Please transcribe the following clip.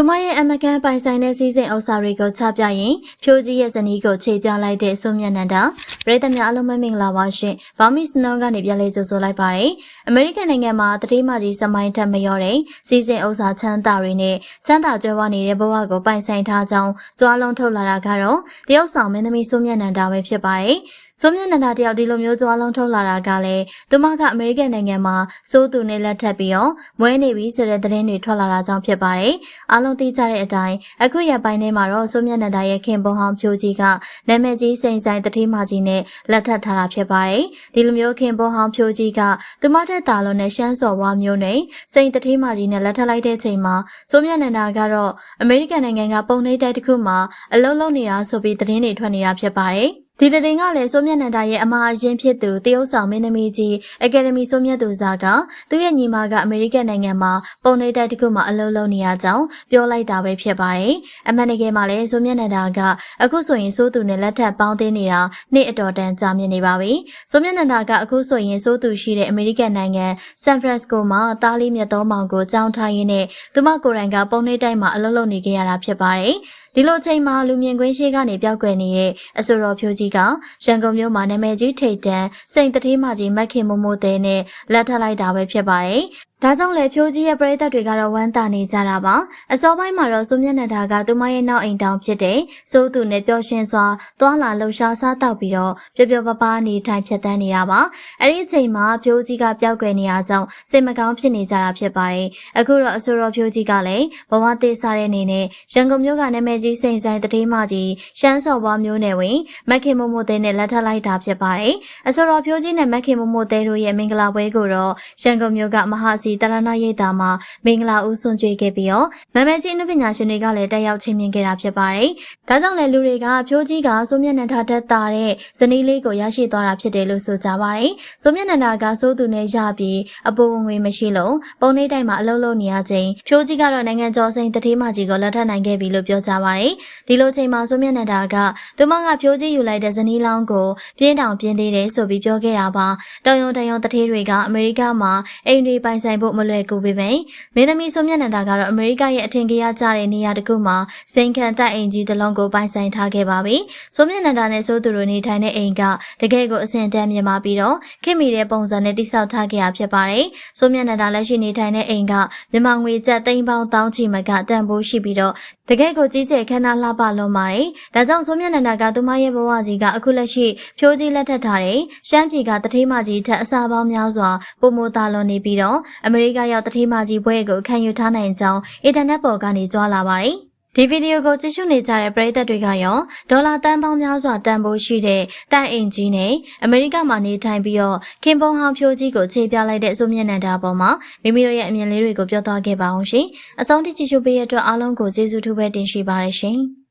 သူမရဲ့အမကန်ပိုင်ဆိုင်တဲ့စီးစိမ်ဥစ္စာတွေကိုချပြရင်ဖြိုးကြီးရဲ့ဇနီးကိုခြေပြလိုက်တဲ့ဆိုမြတ်နန္ဒာပရိသတ်များအလုံးမမင်္ဂလာပါရှင်။ဘောင်မီစနောကနေပြန်လေးကြိုဆိုလိုက်ပါတယ်။အမေရိကန်နိုင်ငံမှာတတိမကြီးစမိုင်းထက်မလျော့တဲ့စီးစိမ်ဥစ္စာချမ်းသာတွေနဲ့ချမ်းသာကြွယ်ဝနေတဲ့ဘဝကိုပိုင်ဆိုင်ထားကြောင်းကြွားလုံးထုတ်လာတာကတော့တရုတ်ဆောင်မင်းသမီးဆိုမြတ်နန္ဒာပဲဖြစ်ပါတယ်။ ဆိုမြတ်နန္ဒာတယောက်ဒီလိုမျိုးကြွားလုံးထုတ်လာတာကလည်းသူမကအမေရိကန်နိုင်ငံမှာစိုးသူနဲ့လက်ထပ်ပြီးတော့မွဲနေပြီဆိုတဲ့သတင်းတွေထွက်လာတာကြောင့်ဖြစ်ပါတယ်။အားလုံးသိကြတဲ့အတိုင်းအခုရပိုင်းထဲမှာတော့ဆိုမြတ်နန္ဒာရဲ့ခင်ပွန်ဟောင်းဖြိုးကြီးကနာမည်ကြီးစိန်ဆိုင်တတိမကြီးနဲ့လက်ထပ်ထားတာဖြစ်ပါတယ်။ဒီလိုမျိုးခင်ပွန်ဟောင်းဖြိုးကြီးကသူမထက်တာလုံးနဲ့ရှမ်းစော်ဝါမျိုးနဲ့စိန်တတိမကြီးနဲ့လက်ထပ်လိုက်တဲ့ချိန်မှာဆိုမြတ်နန္ဒာကတော့အမေရိကန်နိုင်ငံကပုံနှိပ်တိုက်တစ်ခုမှာအလုံးလုံးနေတာဆိုပြီးသတင်းတွေထွက်နေတာဖြစ်ပါတယ်။ ဒီတရင်ကလည်းစိုးမြတ်နန္ဒာရဲ့အမအရင်ဖြစ်သူတရုတ်ဆောင်မင်းသမီးကြီးအကယ်ဒမီစိုးမြတ်သူစားကသူ့ရဲ့ညီမကအမေရိကန်နိုင်ငံမှာပုံနှိပ်တိုက်တစ်ခုမှာအလုပ်လုပ်နေရကြောင်းပြောလိုက်တာပဲဖြစ်ပါတယ်။အမှန်တကယ်မှာလည်းစိုးမြတ်နန္ဒာကအခုဆိုရင်စိုးသူနဲ့လက်ထပ်ပေါင်းသိနေတာနေ့အတော်တန်ကြာမြင့်နေပါပြီ။စိုးမြတ်နန္ဒာကအခုဆိုရင်စိုးသူရှိတဲ့အမေရိကန်နိုင်ငံဆန်ဖရန်စကိုမှာတားလေးမြတ်သောမောင်ကိုကြောင်းထားရင်းနဲ့သူမကိုယ်တိုင်ကပုံနှိပ်တိုက်မှာအလုပ်လုပ်နေကြရတာဖြစ်ပါတယ်။ ဒီလိုချိန်မှာလူမြင်ကွင်းရှိကနေပျောက်ကွယ်နေတဲ့အဆိုတော်ဖြိုးကြီးကရန်ကုန်မြို့မှာနာမည်ကြီးထိတ်တန်းစိန်တတိမကြီးမက်ခင်မိုးမိုးသေးနဲ့လက်ထပ်လိုက်တာပဲဖြစ်ပါတယ်။ဒါကြောင့်လေဖြိုးကြီးရဲ့ပရိသတ်တွေကတော့ဝမ်းသာနေကြတာပါအစောပိုင်းမှာတော့စိုးမြတ်နန္ဒာကသူမရဲ့နောက်အိမ်တောင်ဖြစ်တဲ့စိုးသူနဲ့ပျော်ရွှင်စွာသွာလာလှူရှားစားတောက်ပြီးတော့ပျော်ပျော်ပါးပါးနေထိုင်ဖြတ်သန်းနေတာပါအဲ့ဒီအချိန်မှာဖြိုးကြီးကပျောက်ကွယ်နေရကြောင်းစိတ်မကောင်းဖြစ်နေကြတာဖြစ်ပါတယ်အခုတော့အဆိုတော်ဖြိုးကြီးကလည်းဘဝသေးစားတဲ့အနေနဲ့ရန်ကုန်မြို့ကနာမည်ကြီးစိန်ဆိုင်တတိမကြီးရှမ်းစော်ဘွားမျိုးနယ်ဝင်မက်ခင်မိုမိုသေးနဲ့လက်ထပ်လိုက်တာဖြစ်ပါတယ်အဆိုတော်ဖြိုးကြီးနဲ့မက်ခင်မိုမိုသေးတို့ရဲ့မင်္ဂလာပွဲကိုတော့ရန်ကုန်မြို့ကမဟာစီတရဏရိပ်သာမှာမင်္ဂလာဦးဆွန်ကြွေခဲ့ပြီးတော့နာမည်ကြီးအနုပညာရှင်တွေကလည်းတက်ရောက်ချင်းမြင်ခဲ့တာဖြစ်ပါတယ်။ဒါကြောင့်လည်းလူတွေကဖြိုးကြီးကစိုးမျက်နှာထထက်တာတဲ့ဇနီးလေးကိုရရှိသွားတာဖြစ်တယ်လို့ဆိုကြပါတယ်။စိုးမျက်နှာကစိုးသူနဲ့ရပြီးအပေါ်ဝင်ငွေမရှိလို့ပုံနှိပ်တိုင်းမှာအလုပ်လုပ်နေရချိန်ဖြိုးကြီးကတော့နိုင်ငံကျော်စိန်တတိမကြီးကိုလက်ထပ်နိုင်ခဲ့ပြီလို့ပြောကြပါတယ်။ဒီလိုချိန်မှာစိုးမျက်နှာကသူမကဖြိုးကြီးယူလိုက်တဲ့ဇနီးလောင်းကိုပြင်းတောင်ပြင်းသေးတယ်ဆိုပြီးပြောခဲ့တာပါ။တောင်ယုံတယုံတထေးတွေက အမေရိကမှာအိမ်တွေပိုင်ဆိုင်ဖို့မလွယ်ကူပေမယ့်မင်းသမီးဆိုမျက်နှာတာကတော့အမေရိကရဲ့အထင်ကြီးကြတဲ့နေရာတစ်ခုမှာစိန်ခံတိုက်အိမ်ကြီးတစ်လုံးကိုပိုင်ဆိုင်ထားခဲ့ပါပြီ။ဆိုမျက်နှာတာနဲ့ဆိုသူတို့နေထိုင်တဲ့အိမ်ကတကယ်ကိုအဆင့်တန်းမြင်ပါပြီးတော့ခင်မီတဲ့ပုံစံနဲ့တိစောက်ထားခဲ့ရဖြစ်ပါတယ်။ဆိုမျက်နှာတာလက်ရှိနေထိုင်တဲ့အိမ်ကမြန်မာငွေကျပ်သိန်းပေါင်းတောင်းချီမကတန်ဖိုးရှိပြီးတော့ တကယ်ကိုကြီးကျယ်ခမ်းနားလှပလွန်ပါတယ်။ဒါကြောင့်ဆိုမျက်နှာတာကသူမရဲ့ဘဝကြီးကအခုလက်ရှိဖြိုးကြီးလက်ထပ်ထားတဲ့ရှမ်းပြည်ကတထေးမကြီးထက်အစာပေါင်းများစွာပုံမသားလွန်နေပြီးတော့အမေရိကရောက်တထေးမကြီးဘွဲကိုခံယူထားနိုင်ကြောင်းအင်တာနက်ပေါ်ကနေကြွားလာပါတယ်။ ဒီဗီဒီယိုကိုကြည့်ရှုနေကြတဲ့ပရိသတ်တွေကရောဒေါ်လာတန်ပေါင်းများစွာတန်ဖိုးရှိတဲ့တိုင်အိမ်ကြီးနဲ့အမေရိကမှာနေထိုင်ပြီးတော့ခင်ပွန်ဟောင်ဖြိုးကြီးကိုခြေပြလိုက်တဲ့အစိုးမျက်နှာတာပေါ်မှာမိမိတို့ရဲ့အမြင်လေးတွေကိုပြောသွားခဲ့ပါအောင်ရှင်။အဆုံးထိကြည့်ရှုပေးရတဲ့အတွက်အားလုံးကိုကျေးဇူးထူးပဲတင်ရှိပါရရှင်။